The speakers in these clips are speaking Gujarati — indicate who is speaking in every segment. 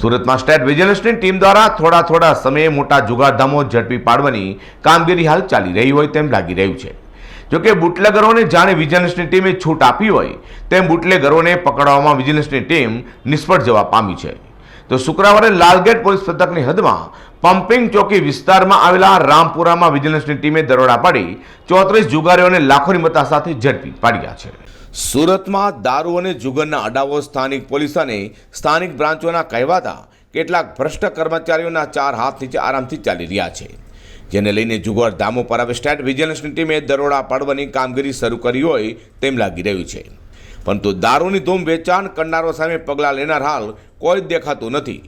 Speaker 1: સુરતમાં સ્ટેટ વિજિલન્સની ટીમ દ્વારા થોડા થોડા સમયે મોટા જુગારધામો ઝડપી પાડવાની કામગીરી હાલ ચાલી રહી હોય તેમ લાગી રહ્યું છે. જોકે બુટલેગરોને જાણે વિજિલન્સની ટીમે છૂટ આપી હોય, તેમ બુટલેગરોને પકડવામાં વિજિલન્સની ટીમ નિષ્ફળ જવા પામી છે. તો શુક્રવારે લાલગેટ પોલીસ પથકની હદમાં પમ્પિંગ ચોકી વિસ્તારમાં આવેલા રામપુરામાં વિજિલન્સની ટીમે દરોડા પાડી ચોત્રીસ જુગારીઓને લાખોની મતા સાથે ઝડપી પાડ્યા છે. સુરતમાં દારૂ અને જુગરના અડાવો સ્થાનિક પોલીસ અને સ્થાનિક બ્રાન્ચોના કહેવાતા કેટલાક ભ્રષ્ટ કર્મચારીઓના ચાર હાથ નીચે આરામથી ચાલી રહ્યા છે. જેને લઈને જુગાર ધામો પર સ્ટેટ વિજિલન્સની ટીમે દરોડા પાડવાની કામગીરી શરૂ કરી હોય તેમ લાગી રહ્યું છે. પરંતુ દારૂની ધૂમ વેચાણ કરનારો સામે પગલાં લેનાર હાલ કોઈ જ દેખાતું નથી.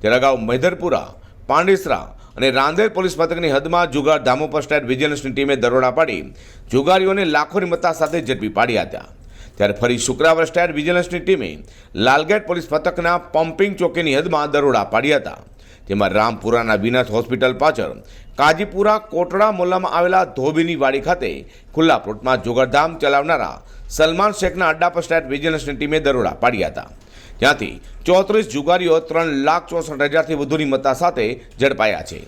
Speaker 1: ત્યારે અગાઉ મૈધરપુરા પાંડેસરા અને રાંદેર પોલીસ મથકની હદમાં જુગાર ધામો પર સ્ટેટ વિજિલન્સની ટીમે દરોડા પાડી જુગારીઓને લાખોની મત્તા સાથે ઝડપી પાડ્યા હતા. ત્યારે ફરી શુક્રવાર સ્ટેટ વિજિલન્સની ટીમે લાલગેટ પોલીસ મથકના પમ્પિંગ ચોકીની હદમાં દરોડા પાડ્યા હતા. જેમાં રામપુરાના વિનાથ હોસ્પિટલ પાછળ કાજીપુરા કોટડા મોલ્લામાં આવેલા ધોબીની વાડી ખાતે ખુલ્લા પ્લોટમાં જોગરધામ ચલાવનારા સલમાન શેખના અડ્ડા પર સ્ટેટ વિજિલન્સની ટીમે દરોડા પાડ્યા હતા. જ્યાંથી ચોત્રીસ જુગારીઓ ત્રણ લાખ ચોસઠ હજારથી વધુની મત્તા સાથે ઝડપાયા છે.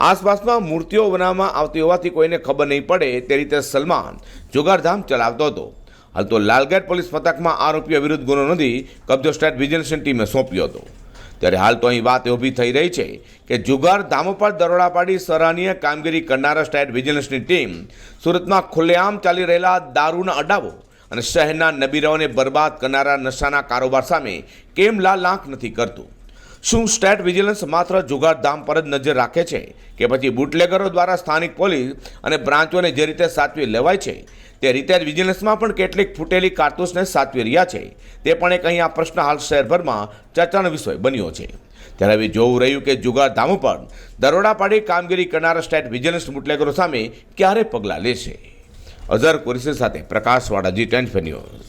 Speaker 1: આસપાસમાં મૂર્તિઓ બનાવવામાં આવતી હોવાથી કોઈને ખબર નહીં પડે તે રીતે સલમાન જુગારધામ ચલાવતો હતો. હાલ તો લાલગેટ પોલીસ મથકમાં આરોપીઓ વિરુદ્ધ ગુનો નોંધી કબજો સ્ટેટ વિજિલન્સની ટીમે સોંપ્યો હતો. ત્યારે હાલ તો અહીં વાત ઊભી થઈ રહી છે કે જુગાર ધામો પર દરોડા પાડી સરાહનીય કામગીરી કરનારા સ્ટેટ વિજિલન્સની ટીમ સુરતમાં ખુલ્લેઆમ ચાલી રહેલા દારૂના અડાવો અને શહેરના નબીરાઓને બરબાદ કરનારા નશાના કારોબાર સામે કેમ લાલ આંખ નથી કરતું? શું સ્ટેટ વિજિલન્સ માત્ર જુગારધામ પર જ નજર રાખે છે કે પછી બુટલેગરો દ્વારા સ્થાનિક પોલીસ અને બ્રાન્ચોને જે રીતે સાચવી લેવાય છે, તે રીતે જ વિજિલન્સમાં પણ કેટલીક ફૂટેલી કારતૂસને સાચવી રહ્યા છે? તે પણ એક અહીં આ પ્રશ્ન હાલ શહેરભરમાં ચર્ચાનો વિષય બન્યો છે. ત્યારે હવે જોવું રહ્યું કે જુગારધામો પર દરોડા પાડી કામગીરી કરનારા સ્ટેટ વિજિલન્સ બુટલેગરો સામે ક્યારે પગલાં લેશે? અઝર કુરેશી સાથે પ્રકાશવાળા જી ટેન ન્યૂઝ.